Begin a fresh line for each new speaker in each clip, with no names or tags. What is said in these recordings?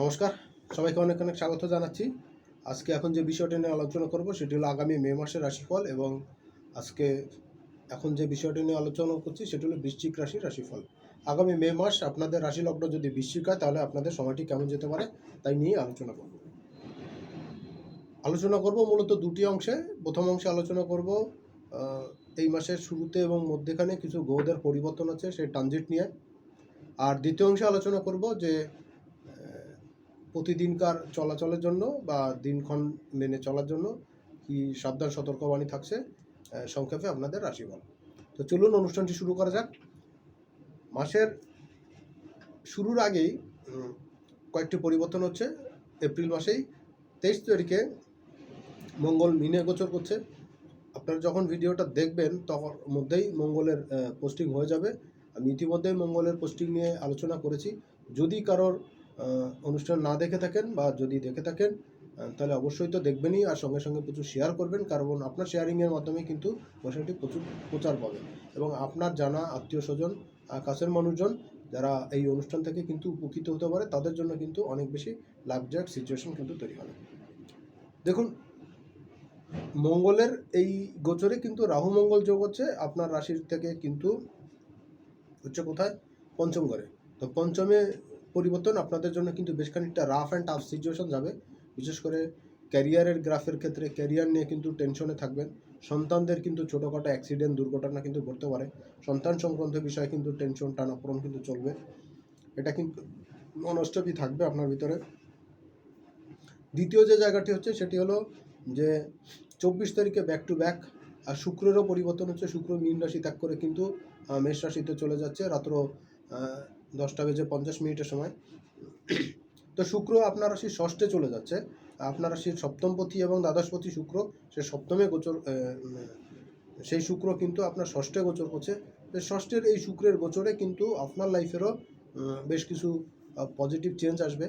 নমস্কার। সবাইকে অনেক অনেক স্বাগত জানাচ্ছি। আজকে এখন যে বিষয়টা নিয়ে আলোচনা করব, সেটি হলো আগামী মে মাসের রাশিফল এবং আজকে এখন যে বিষয়টি নিয়ে আলোচনা করছি, সেটি হলো বৃশ্চিক রাশির রাশিফল। আগামী মে মাস আপনাদের রাশি লগ্ন যদি বৃশ্চিক হয়, তাহলে আপনাদের সময়টি কেমন যেতে পারে, তাই নিয়ে আলোচনা করব। আলোচনা করব মূলত দুটি অংশে। প্রথম অংশে আলোচনা করব এই মাসের শুরুতে এবং মধ্যেখানে কিছু গ্রহদের পরিবর্তন আছে, সেই ট্রানজিট নিয়ে। আর দ্বিতীয় অংশে আলোচনা করব যে প্রতিদিনকার চলাচলের জন্য বা দিনক্ষণ মেনে চলার জন্য কি সাবধান, সতর্কবাণী থাকছে সংক্ষেপে আপনাদের রাশিফল। তো চলুন অনুষ্ঠানটি শুরু করা যাক। মাসের শুরুর আগেই কয়েকটি পরিবর্তন হচ্ছে। এপ্রিল মাসেই তেইশ তারিখে মঙ্গল মিনে গোচর করছে। আপনারা যখন ভিডিওটা দেখবেন, তখন মধ্যেই মঙ্গলের পোস্টিং হয়ে যাবে। আমি ইতিমধ্যেই মঙ্গলের পোস্টিং নিয়ে আলোচনা করেছি। যদি কারোর অনুষ্ঠান না দেখে থাকেন বা যদি দেখে থাকেন তাহলে অবশ্যই তো দেখবেনই আর সঙ্গে সঙ্গে প্রচুর শেয়ার করবেন, কারণ আপনার শেয়ারিংয়ের মাধ্যমে কিন্তু অনুষ্ঠানটি প্রচুর প্রচার পাবে। এবং আপনার জানা আত্মীয় স্বজন কাছের মানুষজন যারা এই অনুষ্ঠান থেকে কিন্তু উপকৃত হতে পারে, তাদের জন্য কিন্তু অনেক বেশি লাভদায়ক সিচুয়েশন কিন্তু তৈরি হবে। দেখুন, মঙ্গলের এই গোচরে কিন্তু রাহু মঙ্গল যোগ হচ্ছে, আপনার রাশির থেকে কিন্তু হচ্ছে কোথায়? পঞ্চম ঘরে। তো পঞ্চমে পরিবর্তন আপনাদের জন্য কিন্তু বেশ খানিকটা রাফ অ্যান্ড টাফ সিচুয়েশন যাবে। বিশেষ করে ক্যারিয়ারের গ্রাফের ক্ষেত্রে ক্যারিয়ার নিয়ে কিন্তু টেনশনে থাকবেন। সন্তানদের কিন্তু ছোটোখাটো অ্যাক্সিডেন্ট দুর্ঘটনা কিন্তু ঘটতে পারে। সন্তান সংক্রান্ত বিষয়ে কিন্তু টেনশন টানাপোড়ন কিন্তু চলবে। এটা কিন্তু মনস্তবই থাকবে আপনার ভিতরে। দ্বিতীয় যে জায়গাটি হচ্ছে সেটি হলো যে চব্বিশ তারিখে ব্যাক টু ব্যাক আর শুক্রেরও পরিবর্তন হচ্ছে। শুক্র মীন রাশি ত্যাগ করে কিন্তু মেষ রাশিতে চলে যাচ্ছে। রাত্র দশটা বেজে পঞ্চাশ মিনিটের সময়। তো শুক্র আপনার রাশির ষষ্ঠে চলে যাচ্ছে। আপনার রাশির সপ্তমপতি এবং দ্বাদশপতি শুক্র, সে সপ্তমে গোচর সেই শুক্র কিন্তু আপনার ষষ্ঠে গোচর করছে। ষষ্ঠের এই শুক্রের গোচরে কিন্তু আপনার লাইফেরও বেশ কিছু পজিটিভ চেঞ্জ আসবে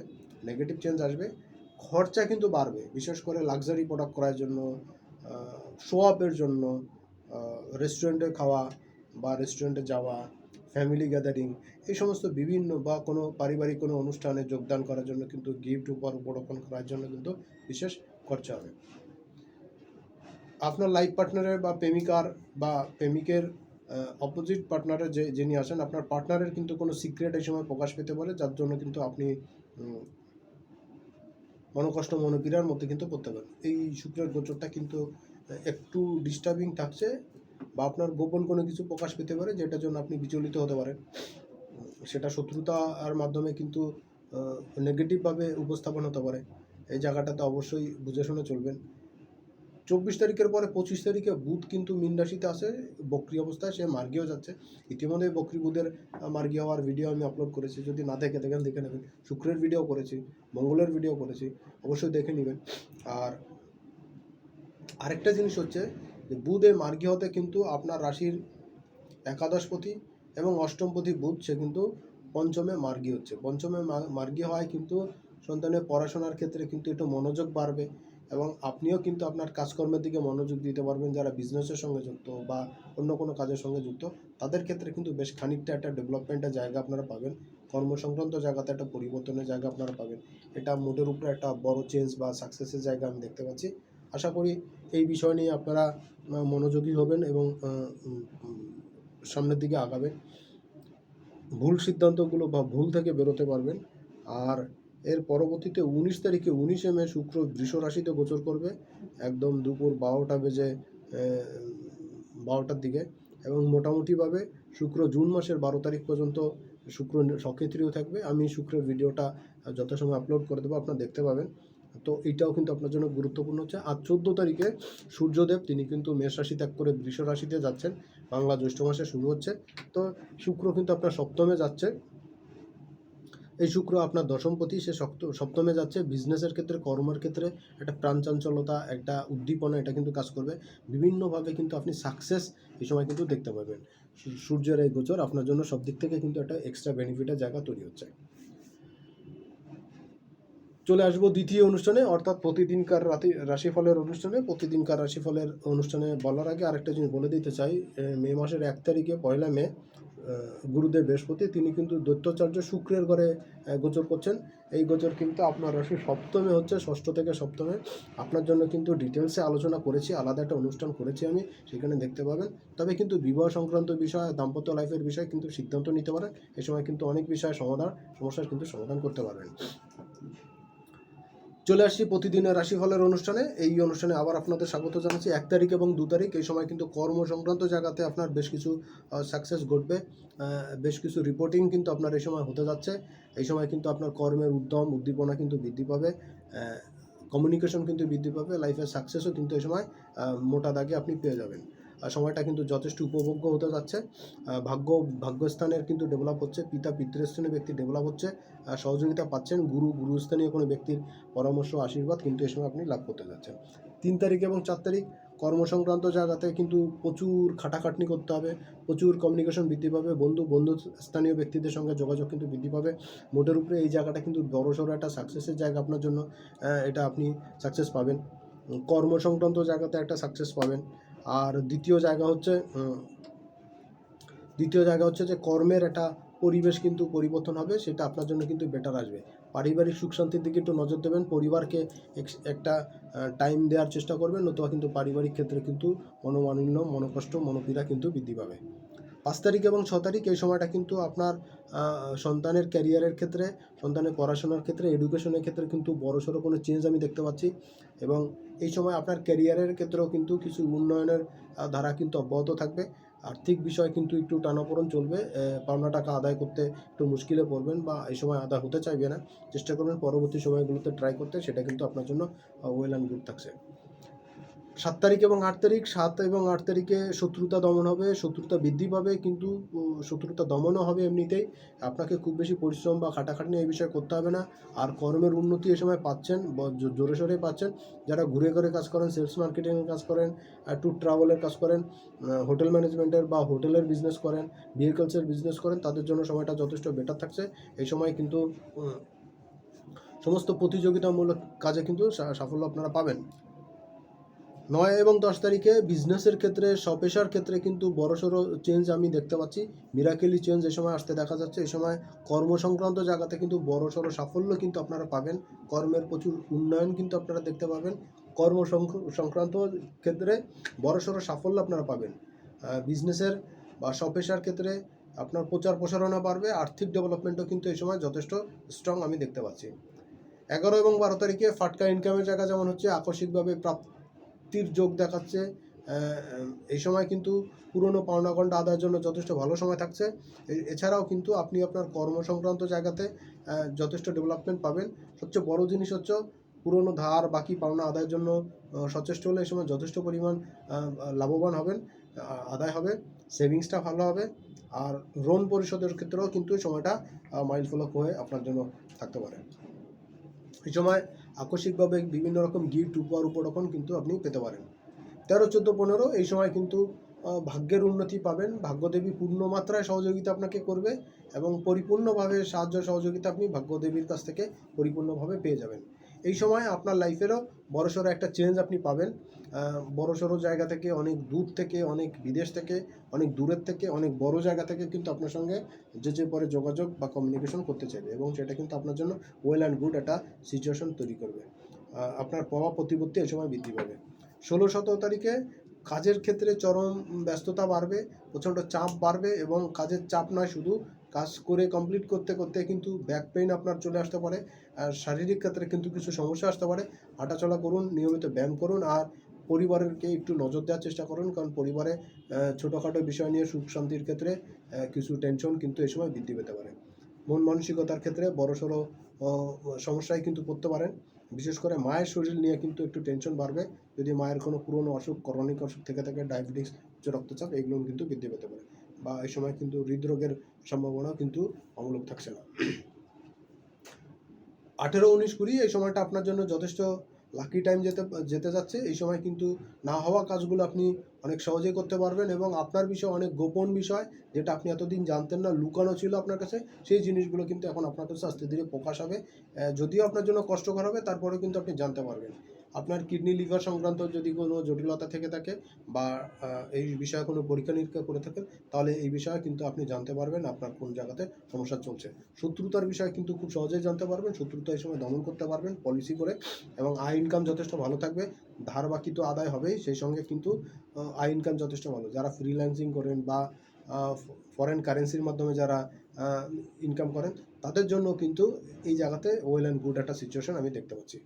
নেগেটিভ চেঞ্জ আসবে। খরচা কিন্তু বাড়বে, বিশেষ করে লাক্সারি প্রোডাক্ট করার জন্য শো আপের জন্য রেস্টুরেন্টে খাওয়া বা রেস্টুরেন্টে যাওয়া ফ্যামিলি গ্যাদারিং এই সমস্ত বিভিন্ন বা কোনো পারিবারিক কোনো অনুষ্ঠানে যোগদান করার জন্য কিন্তু গিফট উপহার উপরোপণ করার জন্য কিন্তু বিশেষ খরচা হবে। আপনার লাইফ পার্টনারের বা প্রেমিকার বা প্রেমিকের অপোজিট পার্টনারের যে, যিনি আছেন, আপনার পার্টনারের কিন্তু কোনো সিক্রেট এই সময় প্রকাশ পেতে পারে, যার জন্য কিন্তু আপনি মনোকষ্ট মনোপীড়ার মধ্যে কিন্তু পড়তে পারেন। এই শুক্রের গোচরটা কিন্তু একটু ডিস্টার্বিং থাকছে। বা আপনার গোপন কোনো কিছু প্রকাশ পেতে পারে যেটার জন্য আপনি বিচলিত হতে পারেন। সেটা শত্রুতার মাধ্যমে কিন্তু নেগেটিভভাবে উপস্থাপন হতে পারে। এই জায়গাটাতে অবশ্যই বুঝে শুনে চলবেন। চব্বিশ তারিখের পরে পঁচিশ তারিখে বুধ কিন্তু মীন রাশিতে আসে, বক্রি অবস্থায়, সে মার্গিয়েও যাচ্ছে। ইতিমধ্যে বক্রি বুধের মার্গি হওয়ার ভিডিও আমি আপলোড করেছি। যদি না দেখে, দেখেন, দেখে নেবেন। শুক্রের ভিডিও করেছি, মঙ্গলের ভিডিও করেছি, অবশ্যই দেখে নেবেন। আর আরেকটা জিনিস হচ্ছে যে বুধে মার্গী হতে কিন্তু আপনার রাশির একাদশপতি এবং অষ্টমপতি বুধ, সে কিন্তু পঞ্চমে মার্গী হচ্ছে। পঞ্চমে মার্গী হওয়ায় কিন্তু সন্তানের পড়াশোনার ক্ষেত্রে কিন্তু একটু মনোযোগ বাড়বে এবং আপনিও কিন্তু আপনার কাজকর্মের দিকে মনোযোগ দিতে পারবেন। যারা বিজনেসের সঙ্গে যুক্ত বা অন্য কোনো কাজের সঙ্গে যুক্ত, তাদের ক্ষেত্রে কিন্তু বেশ খানিকটা একটা ডেভেলপমেন্টের জায়গা আপনারা পাবেন। কর্মসংক্রান্ত জায়গাতে একটা পরিবর্তনের জায়গা আপনারা পাবেন। এটা মোটের উপরে একটা বড় চেঞ্জ বা সাকসেসের জায়গা আমি দেখতে পাচ্ছি। আশা করি এই বিষয় নিয়ে আপনারা মনোযোগী হবেন এবং সামনের দিকে আগাবেন। ভুল সিদ্ধান্তগুলো বা ভুল থেকে বেরোতে পারবেন। আর এর পরবর্তীতে উনিশ তারিখে উনিশে মে শুক্র বৃষ রাশিতে গোচর করবে, একদম দুপুর বারোটা বেজে বারোটার দিকে। এবং মোটামুটিভাবে শুক্র জুন মাসের বারো তারিখ পর্যন্ত শুক্র সক্রিয় থাকবে। আমি শুক্রের ভিডিওটা যথাসময় আপলোড করে দেবো, আপনারা দেখতে পাবেন। তো এটাও কিন্তু আপনার জন্য গুরুত্বপূর্ণ হচ্ছে। আর চোদ্দ তারিখে সূর্যদেব, তিনি কিন্তু মেষ রাশি ত্যাগ করে বৃষ রাশিতে যাচ্ছেন। বাংলা জ্যৈষ্ঠ মাসে শুরু হচ্ছে। তো শুক্র কিন্তু আপনার সপ্তমে যাচ্ছে। এই শুক্র আপনার দশমপতি, সে সপ্ত, সপ্তমে যাচ্ছে। বিজনেসের ক্ষেত্রে, কর্মের ক্ষেত্রে একটা প্রাণচাঞ্চলতা একটা উদ্দীপনা, এটা কিন্তু কাজ করবে। বিভিন্নভাবে কিন্তু আপনি সাকসেস এই সময় কিন্তু দেখতে পাবেন। সূর্যের এই গোচর আপনার জন্য সব দিক থেকে কিন্তু একটা এক্সট্রা বেনিফিটের জায়গা তৈরি হচ্ছে। চলে আসব দ্বিতীয় অনুষ্ঠানে, অর্থাৎ প্রতিদিনকার রাতি, রাশিফলের অনুষ্ঠানে, প্রতিদিনকার রাশিফলের অনুষ্ঠানে বলার আগে আরেকটা জিনিস বলে দিতে চাই মে মাসের এক তারিখে, পয়লা মে গুরুদেব বৃহস্পতি, তিনি কিন্তু দৈত্যাচার্য শুক্রের ঘরে গোচর করছেন। এই গোচর কিন্তু আপনার রাশি সপ্তমে হচ্ছে, ষষ্ঠ থেকে সপ্তমে। আপনার জন্য কিন্তু ডিটেলসে আলোচনা করেছি, আলাদা একটা অনুষ্ঠান করেছি আমি, সেখানে দেখতে পাবেন। তবে কিন্তু বিবাহ সংক্রান্ত বিষয়, দাম্পত্য লাইফের বিষয় কিন্তু সিদ্ধান্ত নিতে পারেন। এ সময় কিন্তু অনেক বিষয় সমাধান, সমস্যার কিন্তু সমাধান করতে পারবেন। চলে আসছি প্রতিদিনের রাশিফলের অনুষ্ঠানে। এই অনুষ্ঠানে আবার আপনাদের স্বাগত জানাচ্ছি। এক তারিখ এবং দু তারিখ, এই সময় কিন্তু কর্ম সংক্রান্ত জায়গাতে আপনার বেশ কিছু সাকসেস ঘটবে। বেশ কিছু রিপোর্টিং কিন্তু আপনার এই সময় হতে যাচ্ছে। এই সময় কিন্তু আপনার কর্মের উদ্যম, উদ্দীপনা কিন্তু বৃদ্ধি পাবে। কমিউনিকেশন কিন্তু বৃদ্ধি পাবে। লাইফের সাকসেসও কিন্তু এই সময় মোটা দাগে আপনি পেয়ে যাবেন। সময়টা কিন্তু যথেষ্ট উপভোগ্য হতে যাচ্ছে। ভাগ্য, ভাগ্যস্থানের কিন্তু ডেভেলপ হচ্ছে, পিতা পিতৃস্থানীয় ব্যক্তি ডেভেলপ হচ্ছে সহযোগিতা পাচ্ছেন, গুরু, গুরুস্থানীয় কোনো ব্যক্তির পরামর্শ, আশীর্বাদ কিন্তু এ সময় আপনি লাভ করতে যাচ্ছেন। তিন তারিখ এবং চার তারিখ, কর্মসংক্রান্ত জায়গাতে কিন্তু প্রচুর খাটাখাটনি করতে হবে, প্রচুর কমিউনিকেশন বৃদ্ধি পাবে, বন্ধু বন্ধু স্থানীয় ব্যক্তিদের সঙ্গে যোগাযোগ কিন্তু বৃদ্ধি পাবে। মোটের উপরে এই জায়গাটা কিন্তু বড়সড় একটা সাকসেসের জায়গা আপনার জন্য এটা আপনি সাকসেস পাবেন। কর্ম সংক্রান্ত জায়গাতে একটা সাকসেস পাবেন। আর দ্বিতীয় জায়গা হচ্ছে দ্বিতীয় জায়গা হচ্ছে যে কর্মের একটা পরিবেশ কিন্তু পরিবর্তন হবে, সেটা আপনার জন্য কিন্তু বেটার আসবে। পারিবারিক সুখ শান্তির দিকে একটু নজর দেবেন, পরিবারকে একটা টাইম দেওয়ার চেষ্টা করবেন, নতুবা কিন্তু পারিবারিক ক্ষেত্রে কিন্তু মনোমালিন্য, মনোকষ্ট, মনোপীড়া কিন্তু বৃদ্ধি পাবে। পাঁচ তারিখ এবং ছ তারিখ এই সময়টা কিন্তু আপনার সন্তানের ক্যারিয়ারের ক্ষেত্রে, সন্তানের পড়াশোনার ক্ষেত্রে এডুকেশনের ক্ষেত্রে কিন্তু বড়সড় কোনো চেঞ্জ আমি দেখতে পাচ্ছি এবং এই সময় আপনার ক্যারিয়ারের ক্ষেত্রেও কিন্তু কিছু উন্নয়নের ধারা কিন্তু অব্যাহত থাকবে। আর্থিক বিষয় কিন্তু একটু টানাপোড়ন চলবে। পাওনা টাকা আদায় করতে একটু মুশকিলে পড়বেন বা এই সময় আদায় হতে চাইবে না। চেষ্টা করবেন পরবর্তী সময়গুলোতে ট্রাই করতে, সেটা কিন্তু আপনার জন্য ওয়েল অ্যান্ড গুড থাকছে। সাত তারিখ এবং আট তারিখ, সাত এবং আট তারিখে শত্রুতা দমন হবে, শত্রুতা বৃদ্ধি পাবে, কিন্তু শত্রুতা দমনও হবে এমনিতেই। আপনাকে খুব বেশি পরিশ্রম বা খাটাখাটনি এই বিষয়ে করতে হবে না। আর কর্মের উন্নতি এ সময় পাচ্ছেন জোরে সোরে পাচ্ছেন। যারা ঘুরে ঘুরে কাজ করেন, সেলস মার্কেটিংয়ের কাজ করেন ট্যুর ট্রাভেলের কাজ করেন হোটেল ম্যানেজমেন্টের বা হোটেলের বিজনেস করেন ভেহিকলসের বিজনেস করেন, তাদের জন্য সময়টা যথেষ্ট বেটার থাকছে। এই সময় কিন্তু সমস্ত প্রতিযোগিতামূলক কাজে কিন্তু সাফল্য আপনারা পাবেন। নয় এবং দশ তারিখে বিজনেসের ক্ষেত্রে স্বপেশার ক্ষেত্রে কিন্তু বড়সড় চেঞ্জ আমি দেখতে পাচ্ছি। মিরাকেলি চেঞ্জ এই সময় আসতে দেখা যাচ্ছে এই সময় কর্ম সংক্রান্ত জায়গাতে কিন্তু বড় বড়সড় সাফল্য কিন্তু আপনারা পাবেন। কর্মের প্রচুর উন্নয়ন কিন্তু আপনারা দেখতে পাবেন। কর্ম সংক্র- সংক্রান্ত ক্ষেত্রে বড়সড় সাফল্য আপনারা পাবেন। বিজনেসের বা স্বপেশার ক্ষেত্রে আপনার প্রচার প্রসারণা বাড়বে, আর্থিক ডেভেলপমেন্টও কিন্তু এই সময় যথেষ্ট স্ট্রং আমি দেখতে পাচ্ছি। এগারো এবং বারো তারিখে ফাটকা ইনকামের জায়গা যেমন হচ্ছে, আকস্মিকভাবে প্রাপ্তির যোগ দেখাচ্ছে এই সময় কিন্তু পুরনো পাওনা গন্ডা আদায়ের জন্য যথেষ্ট ভালো সময় থাকছে। এছাড়াও কিন্তু আপনি আপনার কর্ম সংক্রান্ত জায়গাতে যথেষ্ট ডেভেলপমেন্ট পাবেন। সবচেয়ে বড় জিনিস হচ্ছে পুরনো ধার, বাকি পাওনা আদায়ের জন্য সচেষ্ট হলে এই সময় যথেষ্ট পরিমাণ লাভবান হবেন আদায় হবে সেভিংসটা ভালো হবে, আর লোন পরিশোধের ক্ষেত্রেও কিন্তু সময়টা মাইল ফলক হয়ে আপনার জন্য থাকতে পারে। এই সময় আকস্মিকভাবে বিভিন্ন রকম গিফট উপহার উপরকম কিন্তু আপনি পেতে পারেন। তেরো, চোদ্দ, পনেরো, এই সময় কিন্তু ভাগ্যের উন্নতি পাবেন। ভাগ্যদেবী পূর্ণ মাত্রায় সহযোগিতা আপনাকে করবে এবং পরিপূর্ণভাবে সাহায্য সহযোগিতা আপনি ভাগ্যদেবীর কাছ থেকে পরিপূর্ণভাবে পেয়ে যাবেন। এই সময় আপনার লাইফেরও বড়সড় একটা চেঞ্জ আপনি পাবেন। বড়সড় জায়গা থেকে অনেক দূর থেকে, অনেক বিদেশ থেকে, অনেক দূরের থেকে, অনেক বড় জায়গা থেকে কিন্তু আপনার সঙ্গে যে যে পরে যোগাযোগ বা কমিউনিকেশন করতে চাইবে এবং সেটা কিন্তু আপনার জন্য ওয়েল অ্যান্ড গুড একটা সিচুয়েশন তৈরি করবে। আপনার প্রভাব প্রতিপত্তি এই সময় বৃদ্ধি পাবে। ষোলো সতেরো তারিখে কাজের ক্ষেত্রে চরম ব্যস্ততা বাড়বে, প্রচণ্ড চাপ বাড়বে এবং কাজের চাপ নয় শুধু কাজ করে কমপ্লিট করতে করতে কিন্তু ব্যাক পেইন আপনার চলে আসতে পারে। আর শারীরিক ক্ষেত্রে কিন্তু কিছু সমস্যা আসতে পারে। হাঁটাচলা করুন, নিয়মিত ব্যায়াম করুন আর পরিবারেরকে একটু নজর দেওয়ার চেষ্টা করুন। কারণ পরিবারে ছোটোখাটো বিষয় নিয়ে সুখ শান্তির ক্ষেত্রে কিছু টেনশন কিন্তু এই সময় বৃদ্ধি পেতে পারে। মন মানসিকতার ক্ষেত্রে বড়সড় সমস্যায় কিন্তু পড়তে পারেন। বিশেষ করে মায়ের শরীর নিয়ে কিন্তু একটু টেনশন বাড়বে। যদি মায়ের কোনো পুরনো অসুখ করণিক অসুখ থেকে থাকে ডায়াবেটিস উচ্চ রক্তচাপ, এগুলো কিন্তু বৃদ্ধি পেতে পারে। বা এই সময় কিন্তু হৃদরোগের সম্ভাবনাও কিন্তু অমূলক থাকছে না। আঠেরো উনিশ কুড়ি এই সময়টা আপনার জন্য যথেষ্ট লাকি টাইম যেতে যেতে যাচ্ছে। এই সময় কিন্তু না হওয়া কাজগুলো আপনি অনেক সহজেই করতে পারবেন এবং আপনার বিষয়ে অনেক গোপন বিষয় যেটা আপনি এতদিন জানতেন না, লুকানো ছিল আপনার কাছে, সেই জিনিসগুলো কিন্তু এখন আপনার কাছে আস্তে ধীরে প্রকাশ হবে। যদিও আপনার জন্য কষ্টকর হবে, তারপরেও কিন্তু আপনি জানতে পারবেন। আপনার কিডনি লিভার সংক্রান্ত যদি কোনো জটিলতা থেকে থাকে বা এই বিষয়ে কোনো পরীক্ষা নিরীক্ষা করে থাকেন, তাহলে এই বিষয়ে কিন্তু আপনি জানতে পারবেন আপনার কোন জায়গাতে সমস্যা চলছে। শত্রুতার বিষয়ে কিন্তু খুব সহজেই জানতে পারবেন, শত্রুতা এই সময় দমন করতে পারবেন পলিসি করে এবং আয় ইনকাম যথেষ্ট ভালো থাকবে, ধার বাকি তো আদায় হবেই, সেই সঙ্গে কিন্তু আয় ইনকাম যথেষ্ট ভালো। যারা ফ্রিল্যান্সিং করেন বা ফরেন কারেন্সির মাধ্যমে যারা ইনকাম করেন, তাদের জন্য কিন্তু এই জায়গাতে ওয়েল অ্যান্ড গুড একটা সিচুয়েশন আমি দেখতে পাচ্ছি।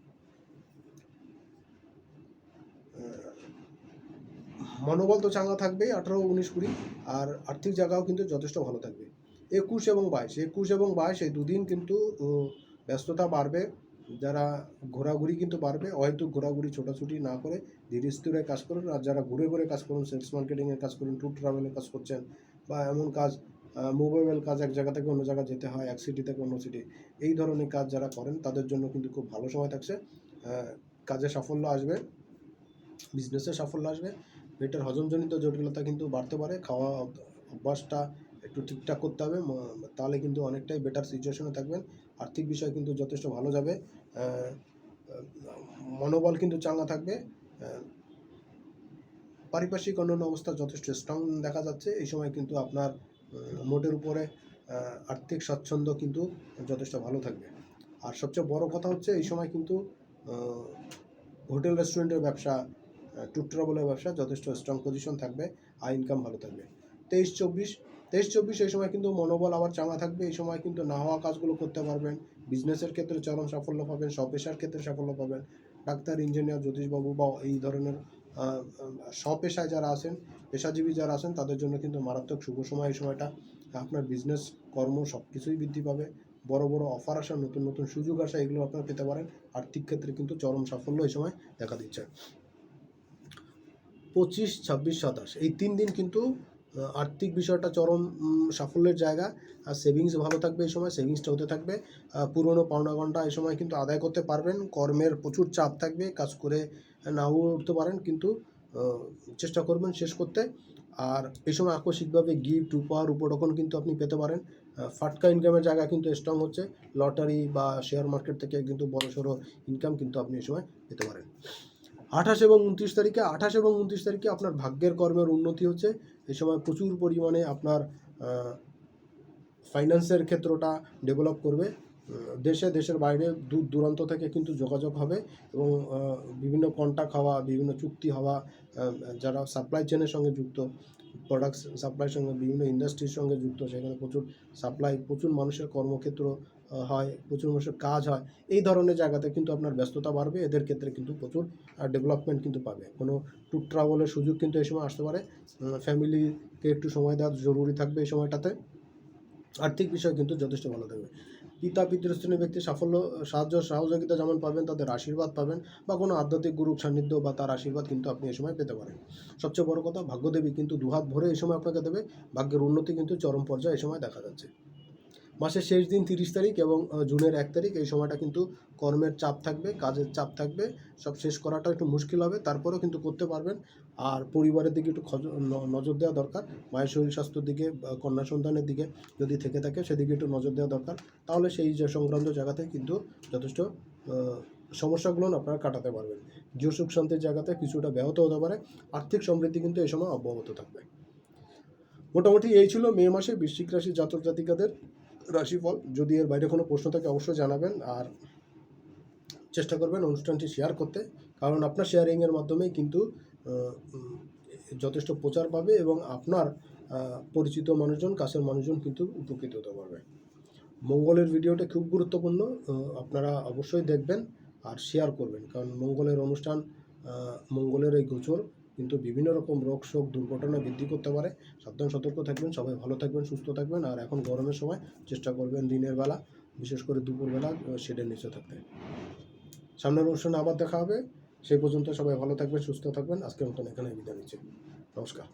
মনোবল তো চাঙ্গা থাকবেই, আঠারো, উনিশ, কুড়ি, আর আর্থিক জায়গাও কিন্তু যথেষ্ট ভালো থাকবে। একুশ এবং বাইশ, একুশ এবং বাইশ এই দুদিন কিন্তু ব্যস্ততা বাড়বে, যারা ঘোরাঘুরি কিন্তু বাড়বে হয়তো ঘোরাঘুরি, ছোটাছুটি না করে ধীরে স্থিরে কাজ করুন, আর যারা ঘুরে ঘুরে কাজ করুন, সেলস মার্কেটিংয়ের কাজ করুন, ট্যুর ট্রাভেলের কাজ করছেন, বা এমন কাজ মোবাইল কাজ এক জায়গা থেকে অন্য জায়গায় যেতে হয়, এক সিটি থেকে অন্য সিটি এই ধরনের কাজ যারা করেন, তাদের জন্য কিন্তু খুব ভালো সময় থাকছে। কাজে সাফল্য আসবে বিজনেসে সাফল্য আসবে পেটের হজমজনিত জটিলতা কিন্তু বাড়তে পারে, খাওয়া অভ্যাসটা একটু ঠিকঠাক করতে হবে তাহলে কিন্তু অনেকটাই বেটার সিচুয়েশনে থাকবেন। আর্থিক বিষয় কিন্তু যথেষ্ট ভালো যাবে মনোবল কিন্তু চাঙ্গা থাকবে পারিপার্শ্বিক অন্যান্য অবস্থা যথেষ্ট স্ট্রং দেখা যাচ্ছে, এই সময় কিন্তু আপনার মোটের উপরে আর্থিক স্বাচ্ছন্দ্য কিন্তু যথেষ্ট ভালো থাকবে। আর সবচেয়ে বড় কথা হচ্ছে, এই সময় কিন্তু হোটেল রেস্টুরেন্টের ব্যবসা ট্যুর ট্রাভেলের ব্যবসা, যথেষ্ট স্ট্রং পজিশন থাকবে আয় ইনকাম ভালো থাকবে। তেইশ চব্বিশ তেইশ চব্বিশ এই সময় কিন্তু মনোবল আবার চাঙা থাকবে, এই সময় কিন্তু না হওয়া কাজগুলো করতে পারবেন বিজনেসের ক্ষেত্রে চরম সাফল্য পাবেন স্বপেশার ক্ষেত্রে সাফল্য পাবেন, ডাক্তার ইঞ্জিনিয়ার জ্যোতিষবাবু বা এই ধরনের স্বপেশায় যারা আছেন, পেশাজীবী যারা আছেন, তাদের জন্য কিন্তু মারাত্মক শুভ সময় এই সময়টা। আপনার বিজনেস কর্ম সব কিছুই বৃদ্ধি পাবে, বড় বড় অফার আসা, নতুন নতুন সুযোগ আসা, এগুলো আপনারা পেতে পারেন। আর্থিক ক্ষেত্রে কিন্তু চরম সাফল্য এই সময় দেখা দিচ্ছে। পঁচিশ, ছাব্বিশ, সাতাশ। এই তিন দিন কিন্তু আর্থিক বিষয়টা চরম সাফল্যের জায়গা। আর সেভিংস ভালো থাকবে এই সময় সেভিংসটা হতে থাকবে। পুরনো পাওনা ঘণ্টা এই সময় কিন্তু আদায় করতে পারবেন। কর্মের প্রচুর চাপ থাকবে, কাজ করে নাও উঠতে পারেন, কিন্তু চেষ্টা করবেন শেষ করতে। আর এই সময় আকস্মিকভাবে গিফট উপহার উপরকম কিন্তু আপনি পেতে পারেন। ফাটকা ইনকামের জায়গা কিন্তু স্ট্রং হচ্ছে। লটারি বা শেয়ার মার্কেট থেকে কিন্তু বড়সড় ইনকাম কিন্তু আপনি এই সময় পেতে পারেন। আঠাশ এবং উনত্রিশ তারিখে, আঠাশ এবং উনত্রিশ তারিখে আপনার ভাগ্যের কর্মের উন্নতি হচ্ছে। এই সময় প্রচুর পরিমাণে আপনার ফাইন্যান্সের ক্ষেত্রটা ডেভেলপ করবে। দেশে, দেশের বাইরে দূর দূরান্ত থেকে কিন্তু যোগাযোগ হবে এবং বিভিন্ন কন্ট্যাক্ট হওয়া, বিভিন্ন চুক্তি হওয়া যারা সাপ্লাই চেনের সঙ্গে যুক্ত প্রোডাক্ট সাপ্লাইয়ের সঙ্গে বিভিন্ন ইন্ডাস্ট্রির সঙ্গে যুক্ত, সেখানে প্রচুর সাপ্লাই প্রচুর মানুষের কর্মক্ষেত্র হয়, প্রচুর মানুষের কাজ হয়, এই ধরনের জায়গাতে কিন্তু আপনার ব্যস্ততা বাড়বে, এদের ক্ষেত্রে কিন্তু প্রচুর ডেভেলপমেন্ট কিন্তু পাবে। কোনো ট্যুর ট্রাভেলের সুযোগ কিন্তু এই সময় আসতে পারে। ফ্যামিলিকে একটু সময় দেওয়া জরুরি থাকবে এই সময়টাতে। আর্থিক বিষয় কিন্তু যথেষ্ট ভালো থাকবে। পিতা, পিতৃস্থানীয় ব্যক্তি সাফল্য, সাহায্য, সহযোগিতা যেমন পাবেন, তাদের আশীর্বাদ পাবেন বা কোনো আধ্যাত্মিক গুরুর সান্নিধ্য বা তার আশীর্বাদ কিন্তু আপনি এই সময় পেতে পারেন। সবচেয়ে বড় কথা, ভাগ্যদেবী কিন্তু দুহাত ভরে এই সময় আপনাকে দেবে। ভাগ্যের উন্নতি কিন্তু চরম পর্যায়ে এই সময় দেখা যাচ্ছে। মাসের শেষ দিন তিরিশ তারিখ এবং জুনের এক তারিখ, এই সময়টা কিন্তু কর্মের চাপ থাকবে, কাজের চাপ থাকবে। সব শেষ করাটা একটু মুশকিল হবে, তারপরেও কিন্তু করতে পারবেন। আর পরিবারের দিকে একটু নজর দেওয়া দরকার। মায়ের শরীর স্বাস্থ্যের দিকে কন্যা সন্তানের দিকে যদি থেকে থাকে, সেদিকে একটু নজর দেওয়া দরকার। তাহলে সেই যে সংক্রান্ত জায়গাতে কিন্তু যথেষ্ট সমস্যাগুলো আপনারা কাটাতে পারবেন। গৃহ সুখ শান্তির জায়গাতে কিছুটা ব্যাহত হতে পারে। আর্থিক সমৃদ্ধি কিন্তু এই সময় অব্যাহত থাকবে। মোটামুটি এই ছিল মে মাসে বৃশ্চিক রাশি জাতক জাতিকাদের রাশিফল, যদি এর বাইরে কোনো প্রশ্ন থাকে অবশ্যই জানাবেন আর চেষ্টা করবেন অনুষ্ঠানটি শেয়ার করতে। কারণ আপনার শেয়ারিংয়ের মাধ্যমেই কিন্তু যথেষ্ট প্রচার পাবে এবং আপনার পরিচিত মানুষজন, কাছের মানুষজন কিন্তু উপকৃত হতে পারবে। মঙ্গলের ভিডিওটা খুব গুরুত্বপূর্ণ আপনারা অবশ্যই দেখবেন আর শেয়ার করবেন। কারণ মঙ্গলের অনুষ্ঠান মঙ্গলের এই গোচর কিন্তু বিভিন্ন রকম রোগ, শোক, দুর্ঘটনা বৃদ্ধি করতে পারে। সাবধান, সতর্ক থাকবেন, সবাই ভালো থাকবেন, সুস্থ থাকবেন, আর এখন গরমের সময় চেষ্টা করবেন দিনের বেলা, বিশেষ করে দুপুরবেলা শেডের নিচে থাকতে। সামনের অনুষ্ঠানে আবার দেখা হবে। সেই পর্যন্ত সবাই ভালো থাকবেন, সুস্থ থাকবেন। আজকের মতন এখানে বিদায় নিচ্ছি। নমস্কার।